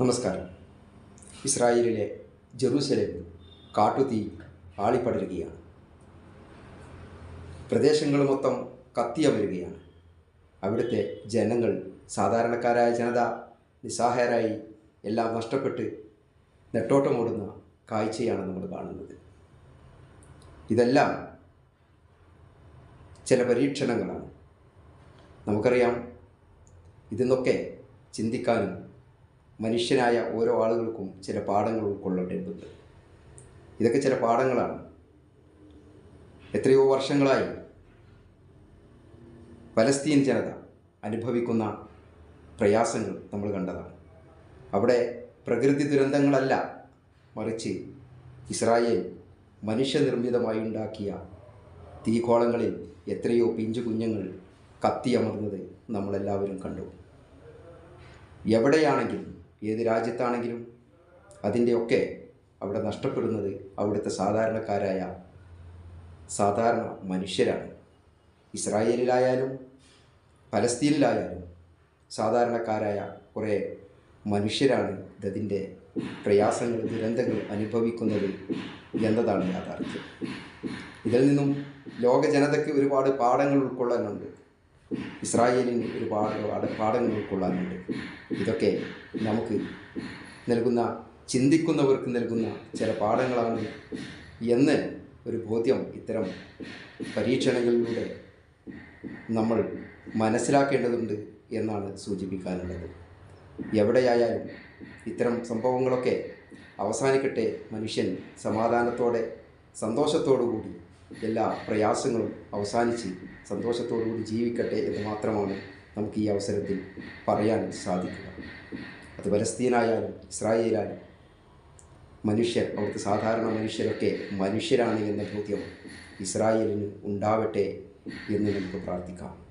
നമസ്കാരം. ഇസ്രായേലിലെ ജെറൂസലേമിൽ കാട്ടുതീ ആളിപ്പടരുകയാണ്. പ്രദേശങ്ങൾ മൊത്തം കത്തിയമരുകയാണ് അവിടുത്തെ ജനങ്ങൾ സാധാരണക്കാരായ ജനത നിസ്സഹായരായി എല്ലാം നഷ്ടപ്പെട്ട് നെട്ടോട്ടമോടുന്ന കാഴ്ചയാണ് നമ്മൾ കാണുന്നത്. ഇതെല്ലാം ചില പരീക്ഷണങ്ങളാണ്. നമുക്കറിയാം ഇതിന്നൊക്കെ ചിന്തിക്കാനും മനുഷ്യനായ ഓരോ ആളുകൾക്കും ചില പാഠങ്ങൾ ഉൾക്കൊള്ളേണ്ടതുണ്ട് ഇതൊക്കെ ചില പാഠങ്ങളാണ്. എത്രയോ വർഷങ്ങളായി പലസ്തീൻ ജനത അനുഭവിക്കുന്ന പ്രയാസങ്ങൾ നമ്മൾ കണ്ടതാണ്. അവിടെ പ്രകൃതി ദുരന്തങ്ങളല്ല മറിച്ച് ഇസ്രായേൽ മനുഷ്യനിർമ്മിതമായി ഉണ്ടാക്കിയ തീകോളങ്ങളിൽ എത്രയോ പിഞ്ചു കുഞ്ഞുങ്ങൾ കത്തിയമർന്നത് നമ്മളെല്ലാവരും കണ്ടു. എവിടെയാണെങ്കിലും ഏത് രാജ്യത്താണെങ്കിലും അതിന്റെയൊക്കെ അവിടെ നഷ്ടപ്പെടുന്നത് അവിടുത്തെ സാധാരണക്കാരായ സാധാരണ മനുഷ്യരാണ്. ഇസ്രായേലിലായാലും പലസ്തീനിലായാലും സാധാരണക്കാരായ കുറേ മനുഷ്യരാണ് ഇതതിന്റെ പ്രയാസങ്ങൾ ദുരന്തങ്ങൾ അനുഭവിക്കുന്നത് എന്നതാണ് യാഥാർത്ഥ്യം. ഇതിൽ നിന്നും ലോക ജനതയ്ക്ക് ഒരുപാട് പാഠങ്ങൾ ഉൾക്കൊള്ളാനുണ്ട്. ഇസ്രായേലിന് ഒരുപാട് പാഠ പാഠങ്ങൾ ഉൾക്കൊള്ളാനുണ്ട് ഇതൊക്കെ നമുക്ക് നൽകുന്ന ചിന്തിക്കുന്നവർക്ക് നൽകുന്ന ചില പാഠങ്ങളാണ് എന്ന് ഒരു ബോധ്യം ഇത്തരം പരീക്ഷണങ്ങളിലൂടെ നമ്മൾ മനസ്സിലാക്കേണ്ടതുണ്ട് എന്നാണ് സൂചിപ്പിക്കാനുള്ളത്. എവിടെയായാലും ഇത്തരം സംഭവങ്ങളൊക്കെ അവസാനിക്കട്ടെ മനുഷ്യൻ സമാധാനത്തോടെ സന്തോഷത്തോടു കൂടി എല്ലാ പ്രയാസങ്ങളും അവസാനിച്ച് സന്തോഷത്തോടുകൂടി ജീവിക്കട്ടെ എന്ന് മാത്രമാണ് നമുക്ക് ഈ അവസരത്തിൽ പറയാൻ സാധിക്കുക. അത് പലസ്തീനായാലും ഇസ്രായേലായാലും മനുഷ്യർ അവിടുത്തെ സാധാരണ മനുഷ്യരൊക്കെ മനുഷ്യരാണ് എന്ന ബോധ്യം ഇസ്രായേലിന് ഉണ്ടാവട്ടെ എന്ന് നമുക്ക് പ്രാർത്ഥിക്കാം.